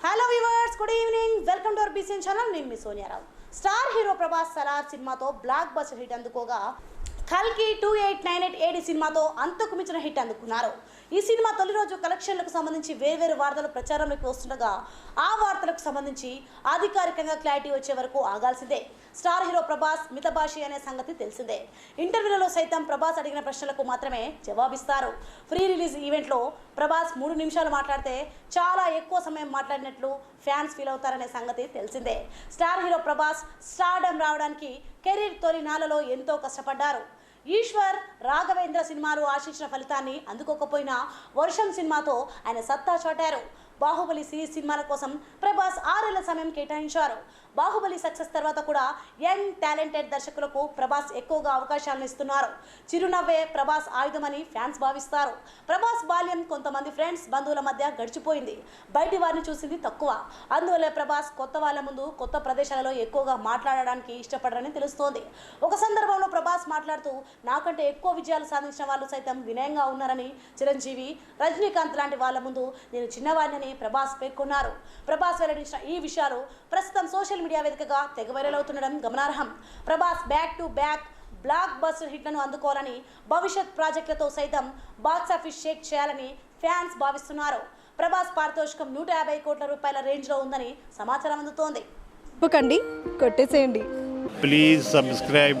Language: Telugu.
Hello viewers good evening welcome to our BCN channel నేను మీ సోనియారావు స్టార్ హీరో ప్రభాస్ సలార్ సినిమాతో బ్లాక్ బస్టర్ హిట్ అందుకోగా కల్కి two eight nine eight AD సినిమాతో అంతకు మించిన హిట్ అందుకున్నారు. ఈ సినిమా తొలి రోజు కలెక్షన్లకు సంబంధించి వేర్వేరు వార్తలు ప్రచారంలోకి వస్తుండగా ఆ వార్తలకు సంబంధించి అధికారికంగా క్లారిటీ వచ్చే వరకు ఆగాల్సిందే. స్టార్ హీరో ప్రభాస్ మితభాషి అనే సంగతి తెలిసిందే. ఇంటర్వ్యూలలో సైతం ప్రభాస్ అడిగిన ప్రశ్నలకు మాత్రమే జవాబిస్తారు. ఫ్రీ రిలీజ్ ఈవెంట్లో ప్రభాస్ మూడు నిమిషాలు మాట్లాడితే చాలా ఎక్కువ సమయం మాట్లాడినట్లు ఫ్యాన్స్ ఫీల్ అవుతారనే సంగతి తెలిసిందే. స్టార్ హీరో ప్రభాస్ స్టార్డమ్ రావడానికి కెరీర్ తొలి నాలలో ఎంతో కష్టపడ్డారు. ఈశ్వర్ రాఘవేంద్ర సినిమాలు ఆశించిన ఫలితాన్ని అందుకోకపోయినా వర్షం సినిమాతో ఆయన సత్తా చాటారు. బాహుబలి సిరీస్ సినిమాల కోసం ప్రభాస్ ఆరేళ్ళ సమయం కేటాయించారు. బాహుబలి సక్సెస్ తర్వాత కూడా యంగ్ టాలెంటెడ్ దర్శకులకు ప్రభాస్ ఎక్కువగా అవకాశాలను ఇస్తున్నారు. చిరునవ్వే ప్రభాస్ ఆయుధమని ఫ్యాన్స్ భావిస్తారు. ప్రభాస్ బాల్యం కొంతమంది ఫ్రెండ్స్ బంధువుల మధ్య గడిచిపోయింది. బయటి వారిని చూసింది తక్కువ. అందువల్ల ప్రభాస్ కొత్త వాళ్ళ ముందు కొత్త ప్రదేశాలలో ఎక్కువగా మాట్లాడడానికి ఇష్టపడరని తెలుస్తోంది. ఒక సందర్భంలో ప్రభాస్ మాట్లాడుతూ నాకంటే ఎక్కువ విజయాలు సాధించిన వాళ్ళు సైతం వినయంగా ఉన్నారని చిరంజీవి రజనీకాంత్ లాంటి వాళ్ళ ముందు నేను చిన్నవాడినని ప్రభాస్ పేర్కొన్నారు. ప్రభాస్ వెల్లడించిన ఈ విషయాలు ప్రస్తుతం సోషల్ మీడియా వేదికగా తెగ వైరల్ అవుతుండడం గమనార్హం. Prabhas back to back blockbuster హిట్లను అందుకోవాలని భవిష్యత్ ప్రాజెక్టులతో సైతం బాక్సాఫీస్ షేక్ చేయాలని ఫ్యాన్స్ భావిస్తున్నారు. ప్రభాస్ పారితోషికం నూట యాభై కోట్ల రూపాయల రేంజ్లో ఉందని సమాచారం అందుతోంది. తప్పకండి కొట్టేసేయండి. Please subscribe